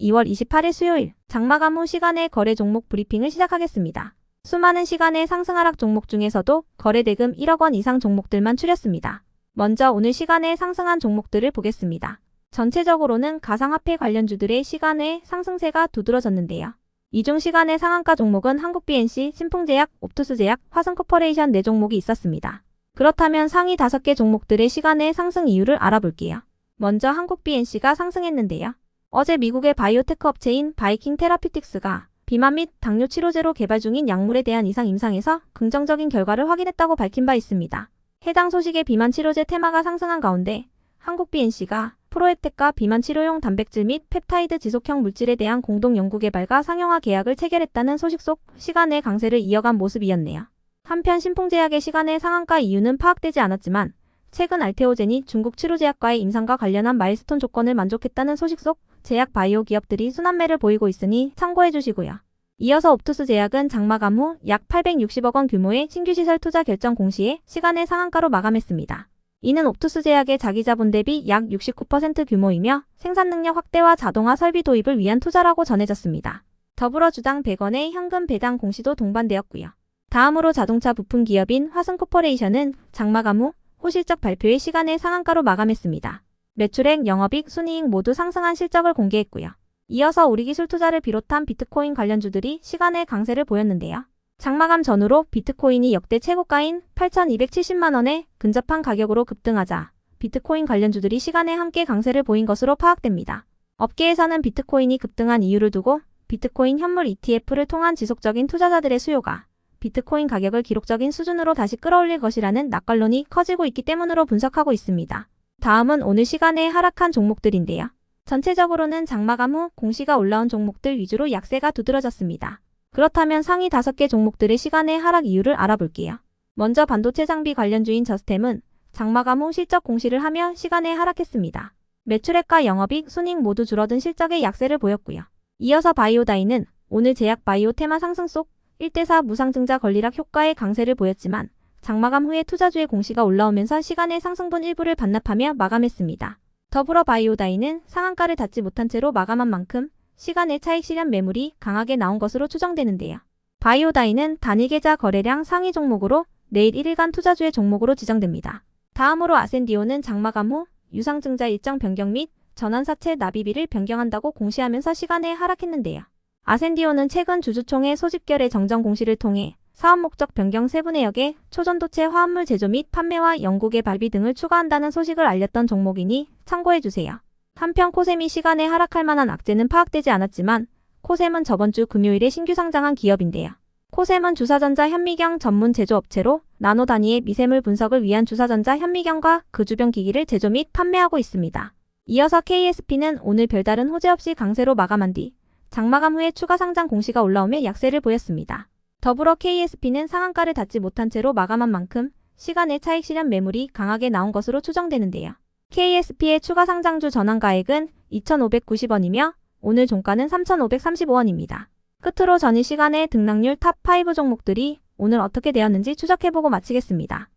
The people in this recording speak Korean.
2월 28일 수요일 장마감 후 시간의 거래 종목 브리핑을 시작하겠습니다. 수많은 시간의 상승 하락 종목 중에서도 거래 대금 1억 원 이상 종목들만 추렸습니다. 먼저 오늘 시간에 상승한 종목들을 보겠습니다. 전체적으로는 가상화폐 관련주들의 시간의 상승세가 두드러졌는데요. 이중 시간의 상한가 종목은 한국BNC, 신풍제약, 옵투스제약, 화성코퍼레이션 4종목이 있었습니다. 그렇다면 상위 5개 종목들의 시간의 상승 이유를 알아볼게요. 먼저 한국BNC가 상승했는데요. 어제 미국의 바이오테크 업체인 바이킹 테라피틱스가 비만 및 당뇨 치료제로 개발 중인 약물에 대한 이상 임상에서 긍정적인 결과를 확인했다고 밝힌 바 있습니다. 해당 소식에 비만 치료제 테마가 상승한 가운데 한국 BNC가 프로에텍과 비만 치료용 단백질 및 펩타이드 지속형 물질에 대한 공동 연구 개발과 상용화 계약을 체결했다는 소식 속 시간의 강세를 이어간 모습이었네요. 한편 신풍제약의 시간의 상한가 이유는 파악되지 않았지만 최근 알테오젠이 중국 치료제약과의 임상과 관련한 마일스톤 조건을 만족했다는 소식 속 제약 바이오 기업들이 순환매를 보이고 있으니 참고해 주시고요. 이어서 옵투스 제약은 장마감 후 약 860억 원 규모의 신규 시설 투자 결정 공시에 시간의 상한가로 마감했습니다. 이는 옵투스 제약의 자기 자본 대비 약 69% 규모이며 생산 능력 확대와 자동화 설비 도입을 위한 투자라고 전해졌습니다. 더불어 주당 100원의 현금 배당 공시도 동반되었고요. 다음으로 자동차 부품 기업인 화승코퍼레이션은 장마감 후 호실적 발표의 시간의 상한가로 마감했습니다. 매출액, 영업이익, 순이익 모두 상승한 실적을 공개했고요. 이어서 우리기술 투자를 비롯한 비트코인 관련주들이 시간의 강세를 보였는데요. 장마감 전후로 비트코인이 역대 최고가인 8,270만원에 근접한 가격으로 급등하자 비트코인 관련주들이 시간에 함께 강세를 보인 것으로 파악됩니다. 업계에서는 비트코인이 급등한 이유를 두고 비트코인 현물 ETF를 통한 지속적인 투자자들의 수요가 비트코인 가격을 기록적인 수준으로 다시 끌어올릴 것이라는 낙관론이 커지고 있기 때문으로 분석하고 있습니다. 다음은 오늘 시간에 하락한 종목들인데요. 전체적으로는 장마감 후 공시가 올라온 종목들 위주로 약세가 두드러졌습니다. 그렇다면 상위 5개 종목들의 시간의 하락 이유를 알아볼게요. 먼저 반도체 장비 관련주인 저스템은 장마감 후 실적 공시를 하며 시간에 하락했습니다. 매출액과 영업이익, 순익 모두 줄어든 실적의 약세를 보였고요. 이어서 바이오다이는 오늘 제약 바이오 테마 상승 속 1대4 무상증자 권리락 효과의 강세를 보였지만 장마감 후에 투자주의 공시가 올라오면서 시간의 상승분 일부를 반납하며 마감했습니다. 더불어 바이오다이는 상한가를 닿지 못한 채로 마감한 만큼 시간의 차익 실현 매물이 강하게 나온 것으로 추정되는데요. 바이오다이는 단일 계좌 거래량 상위 종목으로 내일 1일간 투자주의 종목으로 지정됩니다. 다음으로 아센디오는 장마감 후 유상증자 일정 변경 및 전환사채 납입일을 변경한다고 공시하면서 시간에 하락했는데요. 아센디오는 최근 주주총회 소집결의 정정 공시를 통해 사업 목적 변경 세분의 역에 초전도체 화합물 제조 및 판매와 연구개 발비 등을 추가한다는 소식을 알렸던 종목이니 참고해주세요. 한편 코셈이 시간에 하락할 만한 악재는 파악되지 않았지만 코셈은 저번 주 금요일에 신규 상장한 기업인데요. 코셈은 주사전자 현미경 전문 제조업체로 나노 단위의 미세물 분석을 위한 주사전자 현미경과 그 주변 기기를 제조 및 판매하고 있습니다. 이어서 KSP는 오늘 별다른 호재 없이 강세로 마감한 뒤 장마감 후에 추가 상장 공시가 올라오며 약세를 보였습니다. 더불어 KSP는 상한가를 닿지 못한 채로 마감한 만큼 시간의 차익 실현 매물이 강하게 나온 것으로 추정되는데요. KSP의 추가 상장주 전환가액은 2,590원이며 오늘 종가는 3,535원입니다. 끝으로 전일 시간에 등락률 탑5 종목들이 오늘 어떻게 되었는지 추적해보고 마치겠습니다.